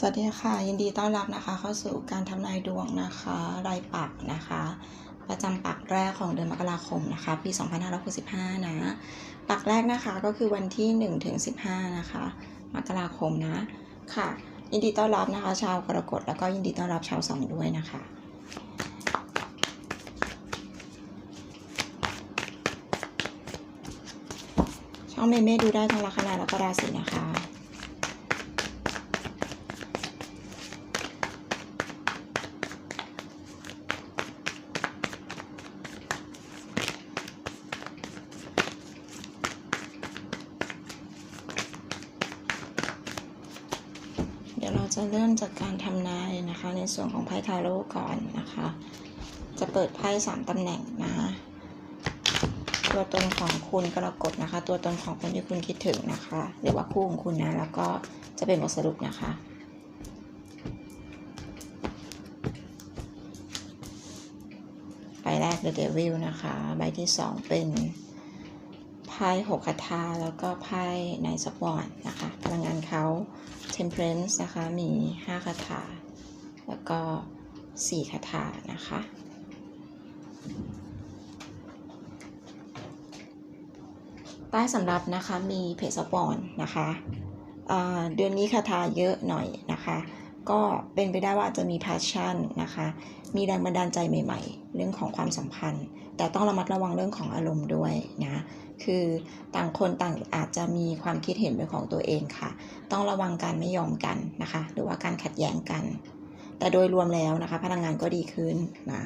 สวัสดีค่ะ ยินดีต้อนรับนะคะ เข้าสู่การทำนายดวงนะคะรายปักนะคะ ประจำปักแรกของเดือนมกราคมนะคะปี 2565 นะ ปักแรกนะคะก็คือวันที่ 1 ถึง 15 นะคะ มกราคมนะค่ะ ยินดีต้อนรับนะคะ ชาวกรกฎแล้วก็ยินดีต้อนรับชาวสองด้วยนะคะช่องเมเม่ดูได้ทั้งลัคนาแล้วก็ราศีนะคะ เดี๋ยวเราจะเริ่มจากการทำนายนะคะ ในส่วนของไพ่ทาโร่ก่อนนะคะ จะเปิดไพ่สามตำแหน่งนะตัวตนของคุณกรกฎนะคะ ตัวตนของคนที่คุณคิดถึงนะคะ หรือว่าคู่ของคุณนะ แล้วก็จะเป็นบทสรุปนะคะ ใบแรก The Devil นะคะ ใบที่สองเป็น ไพ่หกคาถาแล้วก็ไพ่ในสปอร์ตนะคะพลังงานเขา Temperance นะคะมีห้าคาถาแล้วก็สี่คาถานะคะใต้สำรับนะคะมีเพจสปอนนะคะเดือนนี้คาถาเยอะหน่อยนะคะ ก็เป็นไปได้ว่าจะมี passion นะคะ มีแรงบันดาลใจใหม่ ๆ เรื่องของความสัมพันธ์ แต่ต้องระมัดระวังเรื่องของอารมณ์ด้วยนะคือต่างคนต่างอาจจะมีความคิดเห็นเป็นของตัวเองค่ะ ต้องระวังการไม่ยอมกันนะคะ หรือว่าการขัดแย้งกัน แต่โดยรวมแล้วนะคะ พลังงานก็ดีขึ้นนะ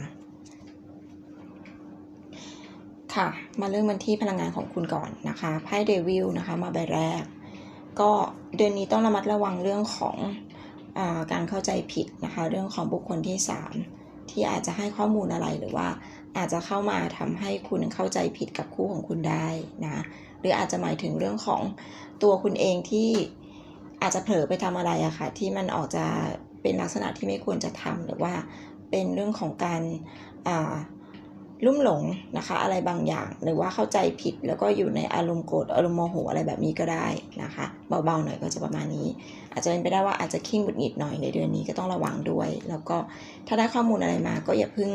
ค่ะ มาเริ่มกันที่พลังงานของคุณก่อนนะคะไพ่เดวิลนะคะมาใบแรก ก็เดือนนี้ต้องระมัดระวังเรื่องของอการเข้าใจผิดนะคะ เรื่องของบุคคลที่ 3 ที่อาจจะให้ข้อมูลอะไรหรือว่าอาจจะเข้ามาทำให้คุณเข้าใจผิดกับคู่ของคุณได้นะหรืออาจจะหมายถึงเรื่องของตัวคุณเองที่อาจจะเผลอไปทำอะไรอะค่ะที่มันออกจะเป็นลักษณะที่ไม่ควรจะทำหรือว่าเป็นเรื่องของการอ่า ลุ่มหลงนะคะ อะไรบางอย่าง หรือว่าเข้าใจผิดแล้วก็อยู่ในอารมณ์โกรธอารมณ์โมโหอะไรแบบนี้ก็ได้นะคะ เบาๆหน่อยก็จะประมาณนี้ อาจจะเป็นไปได้ว่าอาจจะขิ้งหงุดหงิดหน่อยในเดือนนี้ก็ต้องระวังด้วย แล้วก็ถ้าได้ข้อมูลอะไรมาก็อย่าเพิ่ง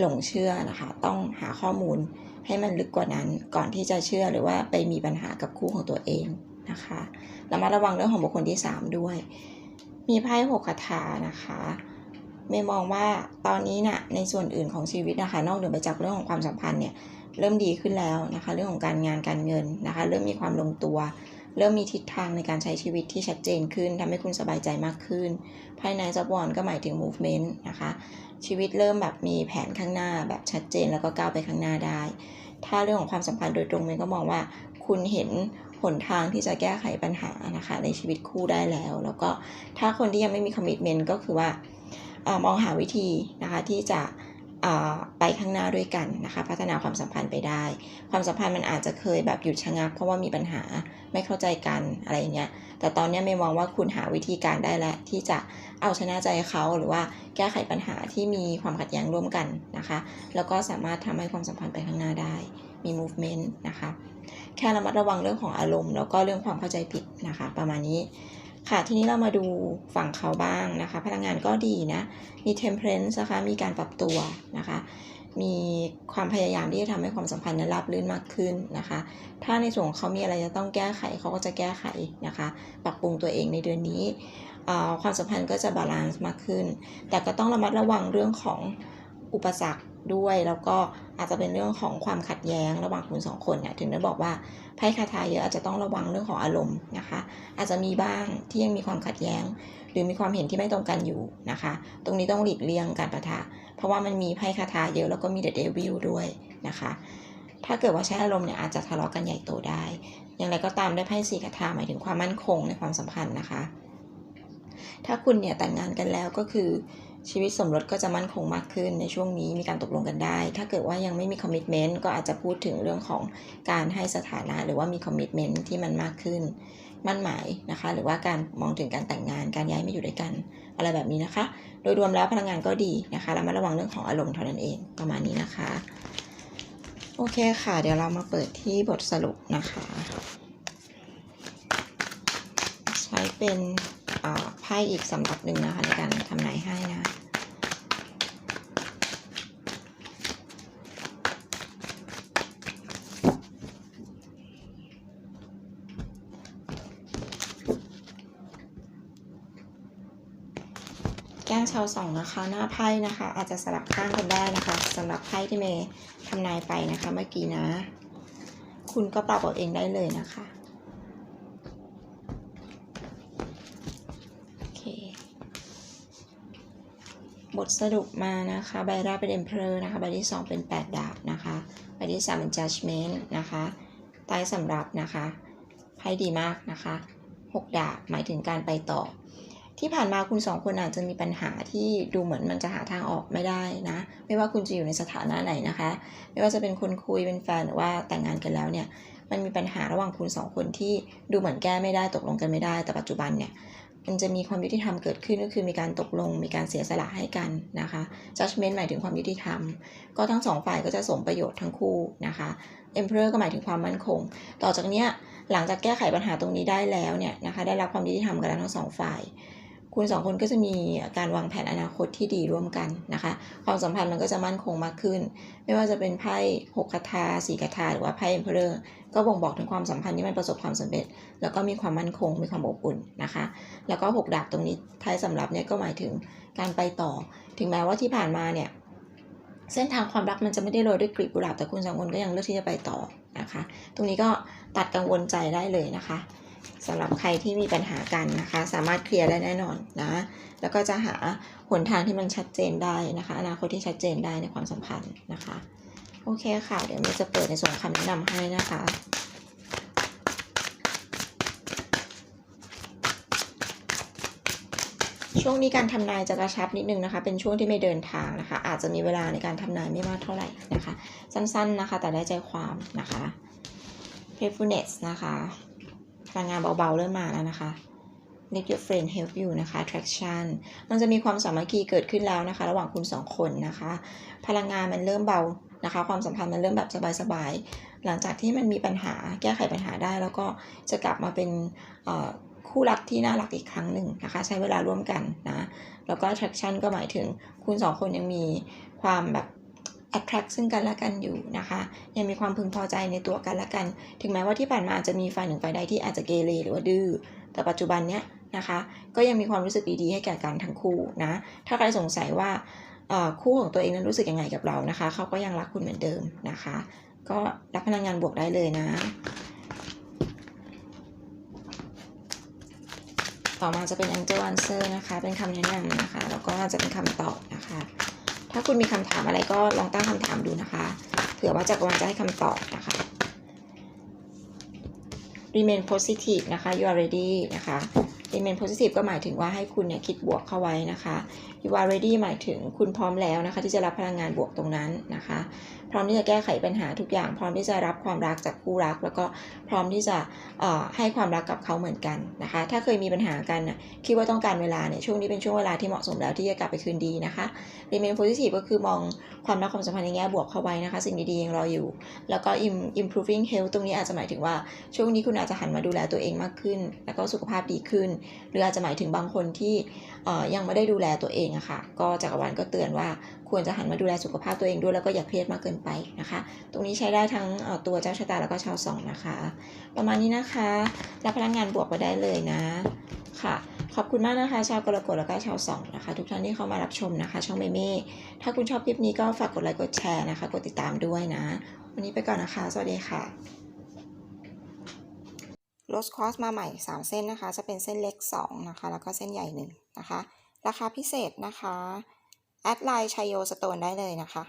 หลงเชื่อนะคะ ต้องหาข้อมูลให้มันลึกกว่านั้นก่อนที่จะเชื่อหรือว่าไปมีปัญหากับคู่ของตัวเองนะคะระมัดระวังเรื่องของบุคคลที่ 3 ด้วย มีไพ่หกคาถานะคะ ไม่มองว่าตอนนี้นะ่ะในส่วนอื่นของชีวิตนะคะ นอกเหนือไปจากเรื่องของความสัมพันธ์เนี่ยเริ่มดีขึ้นแล้วนะคะ เรื่องของการงานการเงินนะคะ เริ่มมีความลงตัว เริ่มมีทิศทางในการใช้ชีวิตที่ชัดเจนขึ้นทำให้คุณสบายใจมากขึ้น ภายในซับบอลก็หมายถึง movement นะคะ ชีวิตเริ่มแบบมีแผนข้างหน้าแบบชัดเจนแล้วก็ก้าวไปข้างหน้าได้ ถ้าเรื่องของความสัมพันธ์โดยตรงเมย์ก็มองว่าคุณเห็นหนทางที่จะแก้ไขปัญหานะคะ ในชีวิตคู่ได้แล้ว แล้วก็ถ้าคนที่ยังไม่มีคอมมิชเมนต์ก็คือว่า มองหาวิธีนะคะที่จะไปข้างหน้าด้วยกันนะคะพัฒนาความสัมพันธ์ไปได้ ความสัมพันธ์มันอาจจะเคยแบบหยุดชะงัก เพราะว่ามีปัญหาไม่เข้าใจกันอะไรอย่างเงี้ยแต่ตอนนี้ไม่มองว่าคุณหาวิธีการได้แล้วที่จะเอาชนะใจเขาหรือว่าแก้ไขปัญหาที่มีความขัดแย้งร่วมกันนะคะ แล้วก็สามารถทำให้ความสัมพันธ์ไปข้างหน้าได้มี movement นะคะแค่ระมัดระวังเรื่องของอารมณ์ แล้วก็เรื่องความเข้าใจผิดนะคะ ประมาณนี้ ค่ะทีนี้เรามาดูฝั่งเขาบ้างนะคะ พลังงานก็ดีนะ มี temperance นะคะมีการปรับตัวนะคะ มีความพยายามที่จะทำให้ความสัมพันธ์นั้นราบรื่นมากขึ้นนะคะ ถ้าในส่วนของเขามีอะไรจะต้องแก้ไขเขาก็จะแก้ไขนะคะ ปรับปรุงตัวเองในเดือนนี้เอ่อความสัมพันธ์ก็จะบาลานซ์มากขึ้น แต่ก็ต้องระมัดระวังเรื่องของ อุปสรรคด้วย แล้วก็อาจจะเป็นเรื่องของความขัดแย้งระหว่างคุณสองคนเนี่ยถึงได้บอกว่าไพ่คาถาเยอะอาจจะต้องระวังเรื่องของอารมณ์นะคะ อาจจะมีบ้างที่ยังมีความขัดแย้ง หรือมีความเห็นที่ไม่ตรงกันอยู่นะคะ ตรงนี้ต้องหลีกเลี่ยงการประทะเพราะว่ามันมีไพ่คาถาเยอะแล้วก็มีเดอะเดวิลด้วยนะคะ ถ้าเกิดว่าใช้อารมณ์เนี่ยอาจจะทะเลาะกันใหญ่โตได้ อย่างไรก็ตามได้ไพ่สี่คาถาหมายถึงความมั่นคงในความสัมพันธ์นะคะ ถ้าคุณเนี่ยแต่งงานกันแล้วก็คือชีวิตสมรสก็จะมั่นคงมากขึ้นในช่วงนี้มีการตกลงกันได้ ถ้าเกิดว่ายังไม่มีคอมมิชเมนต์ก็อาจจะพูดถึงเรื่องของการให้สถานะ หรือว่ามีคอมมิชเมนต์ที่มันมากขึ้น มั่นหมายนะคะ หรือว่าการมองถึงการแต่งงานการย้ายมาอยู่ด้วยกัน อะไรแบบนี้นะคะ โดยรวมแล้วพลังงานก็ดีนะคะระมัดระวังเรื่องของอารมณ์เท่านั้นเองประมาณนี้นะคะ โอเคค่ะ เดี๋ยวเรามาเปิดที่บทสรุปนะคะ ใช้เป็น ไพ่อีกสำรับหนึ่งนะคะในการทำนายให้นะแก้งชาวสองนะคะ หน้าไพ่นะคะ อาจจะสลับข้างกันได้นะคะสำหรับไพ่ที่เมย์ทำนายไปนะคะเมื่อกี้นะ คุณก็ปรับเอาเองได้เลยนะคะ โอเค บทสรุปมานะคะใบแรกเป็น Emperor นะคะใบที่ 2 เป็น 8 ดาบนะคะใบที่ 3 เป็น Judgment นะคะใต้สำรับนะคะไพ่ดีมากนะคะ 6 ดาบหมายถึงการไปต่อ ที่ผ่านมาคุณสองคนอาจจะมีปัญหาที่ดูเหมือนมันจะหาทางออกไม่ได้นะ ไม่ว่าคุณจะอยู่ในสถานะไหนนะคะ ไม่ว่าจะเป็นคนคุยเป็นแฟนหรือว่าแต่งงานกันแล้วเนี่ยมันมีปัญหาระหว่างคุณสองคนที่ดูเหมือนแก้ไม่ได้ตกลงกันไม่ได้แต่ปัจจุบันเนี่ย มันจะมีความยุติธรรมเกิดขึ้นก็คือมีการตกลง มีการเสียสละให้กันนะคะ judgment หมายถึงความยุติธรรม ก็ทั้งสองฝ่ายก็จะสมประโยชน์ทั้งคู่นะคะ emperor ก็หมายถึงความมั่นคง ต่อจากเนี้ยหลังจากแก้ไขปัญหาตรงนี้ได้แล้วเนี่ยนะคะได้รับความยุติธรรมกันแล้วทั้งสองฝ่าย คุณสองคนก็จะมีการวางแผนอนาคตที่ดีร่วมกันนะคะ ความสัมพันธ์มันก็จะมั่นคงมากขึ้น ไม่ว่าจะเป็นไพ่หกคาถาสี่คาถาหรือว่าไพ่ emperor ก็บ่งบอกถึงความสัมพันธ์ที่มันประสบความสำเร็จ แล้วก็มีความมั่นคงมีความอบอุ่นนะคะ แล้วก็หกดาบตรงนี้ท้ายสำรับเนี่ยก็หมายถึงการไปต่อ ถึงแม้ว่าที่ผ่านมาเนี่ยเส้นทางความรักมันจะไม่ได้โรยด้วยกลีบกุหลาบแต่คุณสองคนก็ยังเลือกที่จะไปต่อนะคะ ตรงนี้ก็ตัดกังวลใจได้เลยนะคะ สำหรับใครที่มีปัญหากันนะคะ สามารถเคลียร์ได้แน่นอนนะ แล้วก็จะหาหนทางที่มันชัดเจนได้นะคะ อนาคตที่ชัดเจนได้ในความสัมพันธ์นะคะ โอเคค่ะ เดี๋ยวมีจะเปิดในส่วนคำแนะนำให้นะคะช่วงนี้การทำนายจะกระชับนิดนึงนะคะ เป็นช่วงที่ไม่เดินทางนะคะ อาจจะมีเวลาในการทำนายไม่มากเท่าไหร่นะคะ สั้นๆนะคะ แต่ได้ใจความนะคะ p a y f u l n e s s นะคะ พลังงานเบาๆเริ่มมาแล้วนะคะ let your friend help you นะคะ traction มันจะมีความสามัคคีเกิดขึ้นแล้วนะคะ ระหว่างคุณสองคนนะคะ พลังงานมันเริ่มเบานะคะ ความสัมพันธ์มันเริ่มแบบสบายๆ หลังจากที่มันมีปัญหาแก้ไขปัญหาได้ แล้วก็จะกลับมาเป็นคู่รักที่น่ารักอีกครั้งหนึ่งนะคะ ใช้เวลาร่วมกันนะ แล้วก็ traction ก็หมายถึงคุณสองคนยังมีความแบบ attract ซึ่งกันและกันอยู่นะคะ ยังมีความพึงพอใจในตัวกันและกัน ถึงแม้ว่าที่ผ่านมาอาจจะมีฝ่ายหนึ่งฝ่ายใดที่อาจจะเกเรหรือว่าดื้อ แต่ปัจจุบันเนี้ยนะคะ ก็ยังมีความรู้สึกดีๆให้แก่กันทั้งคู่นะ ถ้าใครสงสัยว่าคู่ของตัวเองนั้นรู้สึกยังไงกับเรานะคะ เขาก็ยังรักคุณเหมือนเดิมนะคะ ก็รับพลังงานบวกได้เลยนะ ต่อมาจะเป็น Angel Answer นะคะ เป็นคำแนะนำนะคะ แล้วก็จะเป็นคำตอบนะคะ ถ้าคุณมีคำถามอะไรก็ลองตั้งคำถามดูนะคะ เผื่อว่าจักรวาลจะให้คำตอบนะคะ remain positive นะคะ you are ready นะคะ remain positive ก็หมายถึงว่าให้คุณเนี่ยคิดบวกเข้าไว้นะคะ you are ready หมายถึงคุณพร้อมแล้วนะคะ ที่จะรับพลังงานบวกตรงนั้นนะคะ พร้อมที่จะแก้ไขปัญหาทุกอย่าง พร้อมที่จะรับความรักจากคู่รัก แล้วก็พร้อมที่จะเอ่อให้ความรักกับเขาเหมือนกันนะคะ ถ้าเคยมีปัญหากันน่ะคิดว่าต้องการเวลาเนี่ยช่วงนี้เป็นช่วงเวลาที่เหมาะสมแล้วที่จะกลับไปคืนดีนะคะ remain positive ก็คือมองความรักความสัมพันธ์ในแง่บวกเข้าไว้นะคะ สิ่งดีๆยังรออยู่ แล้วก็ im- improving health ตรงนี้อาจจะหมายถึงว่าช่วงนี้คุณอาจจะหันมาดูแลตัวเองมากขึ้น แล้วก็สุขภาพดีขึ้น หรืออาจจะหมายถึงบางคนที่ ยังไม่ได้ดูแลตัวเองอะค่ะ ก็จักรวาลก็เตือนว่าควรจะหันมาดูแลสุขภาพตัวเองด้วยแล้วก็อย่าเครียดมากเกินไปนะคะ ตรงนี้ใช้ได้ทั้งตัวเจ้าชะตาแล้วก็ชาวสองนะคะ ประมาณนี้นะคะรับพลังงานบวกมาได้เลยนะค่ะขอบคุณมากนะคะ ชาวกรกฎแล้วก็ชาวสองนะคะ ทุกท่านที่เข้ามารับชมนะคะ ช่องเมเม่ถ้าคุณชอบคลิปนี้ก็ฝากกดไลค์กดแชร์นะคะ กดติดตามด้วยนะ วันนี้ไปก่อนนะคะ สวัสดีค่ะ โรสคอสมาใหม่ 3 เส้นนะคะ จะเป็นเส้นเล็ก 2 นะคะ แล้วก็เส้นใหญ่ 1 นะคะ ราคาพิเศษนะคะ แอดไลน์ชัยโยสโตนได้เลยนะคะ